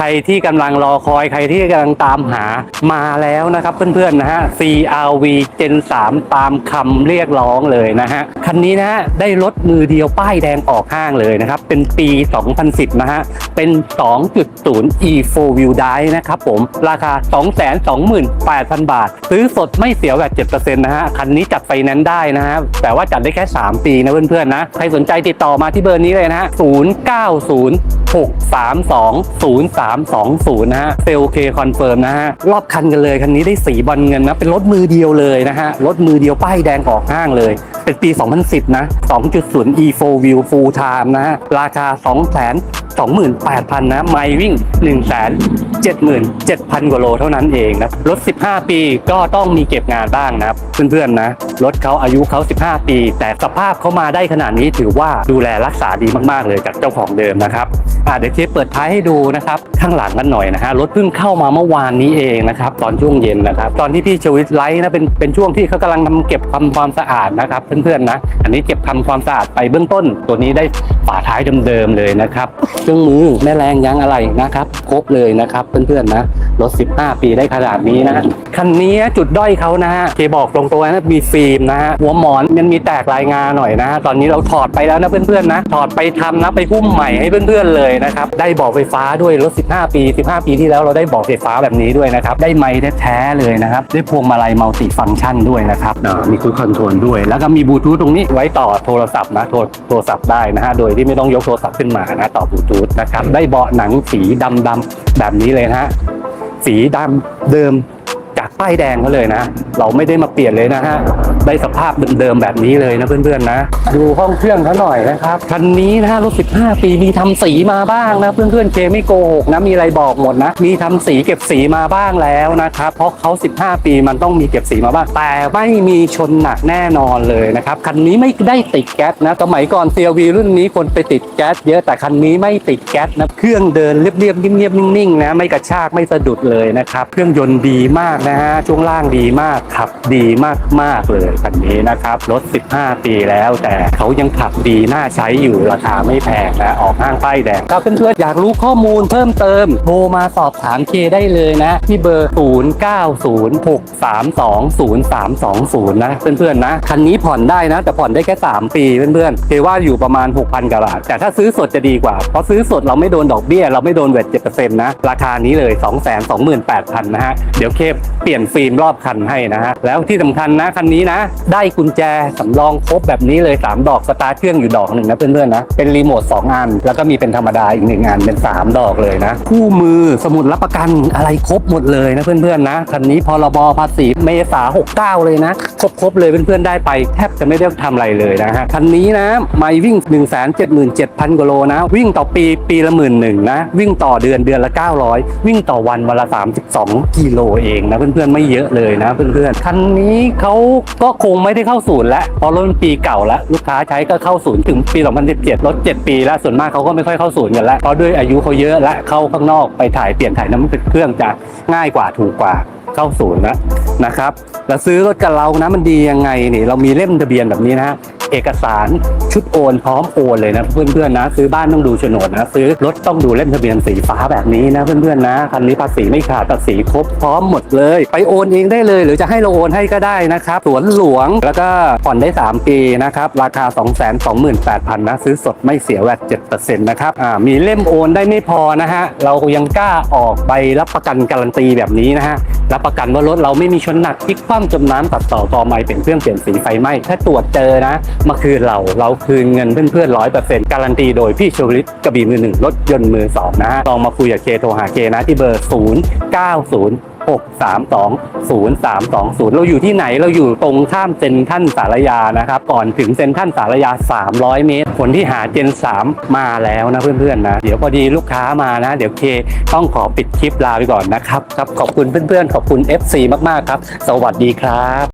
ใครที่กำลังรอคอยใครที่กำลังตามหามาแล้วนะครับเพื่อนๆนะฮะ CRV Gen 3 ตามคำเรียกร้องเลยนะฮะ คันนี้นะฮะได้รถมือเดียวป้ายแดงออกห้างเลยนะครับ เป็นปี 2010 นะฮะ เป็น 2.0 E4 Wheel Drive นะครับผม ราคา 228,000 บาท ซื้อสดไม่เสียแบบ7%นะฮะ คันนี้จัดไฟแนนซ์ได้นะฮะ แต่ว่าจัดได้แค่ 3 ปีนะเพื่อนๆนะ ใครสนใจติดต่อมาที่เบอร์นี้เลยนะฮะ 090 320 นะฮะเซลเคคอนเฟิร์มนะฮะ รอบคันกันเลย คันนี้ได้สีบอลเงินนะ เป็นรถมือเดียวเลยนะฮะ รถมือเดียวป้ายแดงออกห้างเลย เป็นปี 2010 นะ 2.0 E4 Wheel Full Time นะฮะ ราคา 2 28,000 นะ ไมล์วิ่ง 177,000 กว่าโลเท่านั้นเองนะ รถ 15 ปีก็ต้องมีเก็บงานบ้างนะเพื่อนๆนะ รถเขาอายุเขา 15 ปี แต่สภาพเขามาได้ขนาดนี้ถือว่าดูแลรักษาดีมากๆเลยจากเจ้าของเดิมนะครับอ่าเดี๋ยวเชฟเปิดท้ายให้ดูนะครับข้างหลังกันหน่อยนะฮะรถเพิ่งเข้ามาเมื่อวานนี้เองนะครับตอนช่วงเย็นนะครับ ตอนที่พี่ชวิตไลฟ์นะเป็นเป็นช่วงที่เขากำลังทำเก็บทำความสะอาดนะครับเพื่อนๆนะ อันนี้เก็บทำความสะอาดไปเบื้องต้น ตัวนี้ได้ฝาท้ายเดิมๆเลยนะครับเครื่องมือแม่แรงยางอะไรนะครับ ครบเลยนะครับ เพื่อนๆนะรถ 15 ปีได้ขนาดนี้นะฮะคันนี้จุดด้อยเขานะฮะเคบอกตรงตัวนะมีฟิล์มนะฮะหัวหมอนมันมีแตกลายงาหน่อยนะฮะตอนนี้เราถอดไปแล้วนะเพื่อนๆนะถอดไปทำนะไปหุ้มใหม่ให้เพื่อนๆเลยนะครับได้เบอกไฟฟ้าด้วยรถ 15 ปี 15 ปีที่แล้วเราได้เบอกไฟฟ้าแบบนี้ด้วยนะครับได้ไม้แท้ๆเลยนะครับได้พวงมาลัยมัลติฟังก์ชันด้วยนะครับอ่ามีคุยคอนโทรลด้วยแล้วก็มีบลูทูธตรงนี้ไว้ต่อโทรศัพท์นะโทรโทรศัพท์ได้นะฮะโดยที่ไม่ต้องยกโทรศัพท์ขึ้นมานะต่อบลูทูธนะครับ ได้เบาะหนังสีดำๆแบบนี้เลยนะฮะ สีดำเดิม ป้ายแดงเขาเลยนะ เราไม่ได้มาเปลี่ยนเลยนะฮะ ได้สภาพเดิมๆแบบนี้เลยนะเพื่อนๆนะ ดูห้องเครื่องเขาหน่อยนะครับ คันนี้นะฮะรถ 15 ปีมีทำสีมาบ้างนะเพื่อนๆเคไม่โกหกนะมีอะไรบอกหมดนะ มีทำสีเก็บสีมาบ้างแล้วนะครับ เพราะเขา 15 ปีมันต้องมีเก็บสีมาบ้าง แต่ไม่มีชนหนักแน่นอนเลยนะครับ คันนี้ไม่ได้ติดแก๊สนะ สมัยก่อน CRV รุ่นนี้คนไปติดแก๊สเยอะ แต่คันนี้ไม่ติดแก๊สนะ เครื่องเดินเรียบๆเงียบๆนิ่งๆนะ ไม่กระชากไม่สะดุดเลยนะครับ เครื่องยนต์ดีมากนะฮะช่วงล่างดีมากขับดีมากๆเลยคันนี้นะครับรถ 15 ปีแล้วแต่เขายังขับดีน่าใช้อยู่ราคาไม่แพงนะออกห้างป้ายแดงถ้าเพื่อนๆอยากรู้ข้อมูลเพิ่มเติมโทรมาสอบถามเคได้เลยนะ ที่เบอร์ 0906320320 นะเพื่อนๆนะ คันนี้ผ่อนได้นะ แต่ผ่อนได้แค่ 3 ปีเพื่อนๆเคว่าอยู่ประมาณ 6,000กว่าบาทแต่ถ้าซื้อสดจะดีกว่า เพราะซื้อสดเราไม่โดนดอกเบี้ย เราไม่โดนเวท7%นะ ราคานี้เลย 228,000นะฮะเดี๋ยวเคเปลี่ยนฟิล์มรอบคันให้นะฮะแล้วที่สำคัญนะคันนี้นะ ได้กุญแจสำรองครบแบบนี้เลย 3 ดอกสตาร์ทเครื่องอยู่ดอกหนึ่งนะเพื่อนๆนะเป็นรีโมท2อัน แล้วก็มีเป็นธรรมดาอีกหนึ่งอันเป็น 3 ดอกเลยนะ คู่มือสมุดรับประกันอะไรครบหมดเลยนะเพื่อนๆนะคันนี้พรบภาษีเมษา69 เลยนะครบๆเลยเพื่อนๆได้ไปแทบจะไม่ได้ทำอะไรเลยนะฮะคันนี้นะไม่วิ่ง 177,000กว่าโลนะ วิ่งต่อปีปีละหมื่นหนึ่งนะ วิ่งต่อเดือนเดือนละ 900 วิ่งต่อวันวันละ 32 กิโลเองนะเพื่อนๆไม่เยอะเลยนะเพื่อนๆคันนี้เขาก็คงไม่ได้เข้าศูนย์แล้วเพราะรถมันปีเก่าแล้วลูกค้าใช้ก็เข้าศูนย์ถึงปี 2017 รถ 7 ปีแล้วส่วนมากเขาก็ไม่ค่อยเข้าศูนย์กันแล้วเพราะด้วยอายุเขาเยอะและเข้าข้างนอกไปถ่ายเปลี่ยนถ่ายน้ำมันเครื่องจะง่ายกว่าถูกกว่าเข้าศูนย์นะนะครับแล้วซื้อรถกับเรานะมันดียังไงนี่เรามีเล่มทะเบียนแบบนี้นะฮะเอกสารชุดโอนพร้อมโอนเลยนะเพื่อนๆนะ ซื้อบ้านต้องดูโฉนดนะ ซื้อรถต้องดูเล่มทะเบียนสีฟ้าแบบนี้นะเพื่อนๆนะคันนี้ภาษีไม่ขาดภาษีครบพร้อมหมดเลย ไปโอนเองได้เลย หรือจะให้เราโอนให้ก็ได้นะครับสวนหลวงแล้วก็ผ่อนได้ 3 ปีนะครับราคา 228,000นะซื้อสดไม่เสียแวด7%นะครับอ่ามีเล่มโอนได้ไม่พอนะฮะเรายังกล้าออกใบรับประกันการันตีแบบนี้นะฮะรับประกันว่ารถเราไม่มีชนหนักพลิกคว่ำจมน้ำตัดต่อต่อไม้เป็นเครื่องเปลี่ยนสีไฟไหม้ถ้าตรวจเจอนะมาคืนเราเราคืนเงินเพื่อนๆร้อยเปอร์เซ็นต์การันตีโดยพี่ชวลิตกระบี่มือหนึ่งรถยนต์มือสองนะฮะลองมาคุยกับเคโทรหาเคนะที่เบอร์0 9 0 6 3 2 0 3 2 0 เราอยู่ที่ไหนเราอยู่ตรงข้ามเซ็นทรัลสารยานะครับก่อนถึงเซ็นทรัลสารยา 300 เมตร คนที่หาเจน 3 มาแล้วนะเพื่อนๆนะ เดี๋ยวพอดีลูกค้ามานะ เดี๋ยวเคต้องขอปิดคลิปลาไปก่อนนะครับครับขอบคุณเพื่อนๆ ขอบคุณ FC มากๆครับ สวัสดีครับ